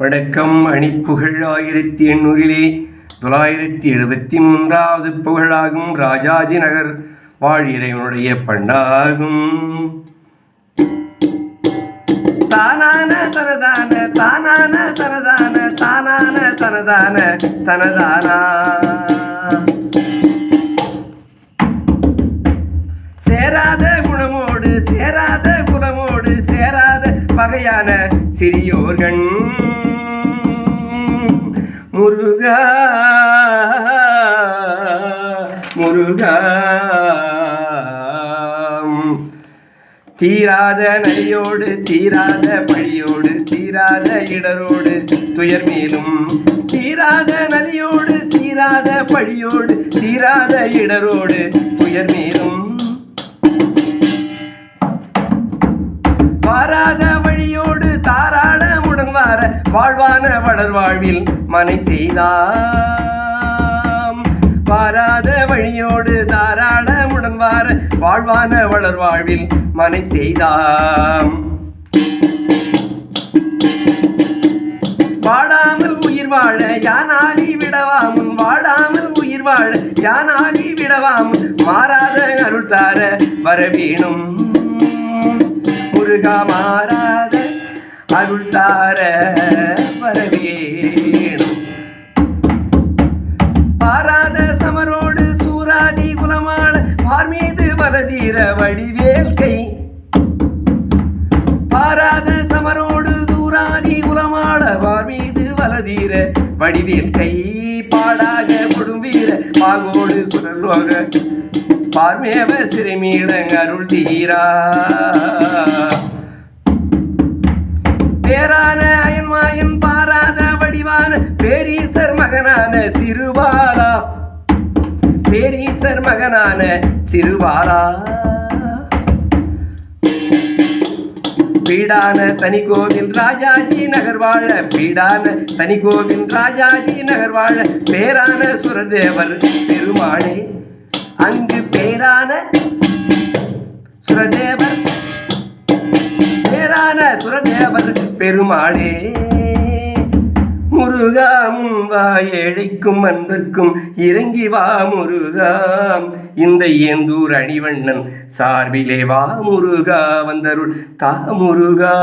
வணக்கம் அணிப்புகழ் ஆயிரத்தி எண்ணூறிலே தொள்ளாயிரத்தி எழுபத்தி மூன்றாவது புகழாகும் ராஜாஜி நகர் வாழிறைவனுடைய பண்டாகும். தானான தனதான தானான தனதான தானான தனதான தனதானா. சேராத குணமோடு சேராத குணமோடு சேராத பகையான சிறியோர்கள். முருகா முருகா. தீராத நலியோடு தீராத பழியோடு தீராத இடரோடு துயர் மேலும். தீராத நலியோடு தீராத பழியோடு தீராத இடரோடு துயர் மேலும். வாராத வழியோடு முடன்வார வாழ்வான வளர் வாழ்வில் மனை செய்தாம். வாராத வழியோடு தாராள முடன்வார வாழ்வான வளர் வாழ்வில் மனை செய்தாம். வாடாமல் உயிர் வாழ யானாகி விடவாமுன் வாடாமல் உயிர் வாழ யானாகி விடவாமுன் மாறாத அருள் தார வரவேணும் முருகா மாறாத அருள் தார வரவேணும் பாராத சமரோடு சூராதி குலமாள பார் மீது வலதீர வடிவேல் கை பாராத சமரோடு சூராதி குலமாள பார் மீது வலதீர வடிவேல் கை பாடாக கொடும்பீர பாகோடு சுடலோக பார்மேவ சிறுமீடங்க அருள் தீரா. பேரான அயன்மாயன் பாராத வடிவான பேரீசர் மகனான சிறுபாலா பேரீசர் மகனான சிறுபாலா பீடான தனி கோவில் ராஜாஜி நகர் வாழ பீடான தனி கோவில் ராஜாஜி நகர் வாழ பேரான சுரதேவர் பெருமாளே அங்கு பேரான சுரதேவர் தேவர் பெருமாளே. முருகா வா ஏழைக்கும் அன்பர்க்கும் இறங்கி வா முருகாம் இந்த ஏந்தூர் அணிவண்ணன் சார்பிலே வா முருகா. வந்தருள் தா முருகா.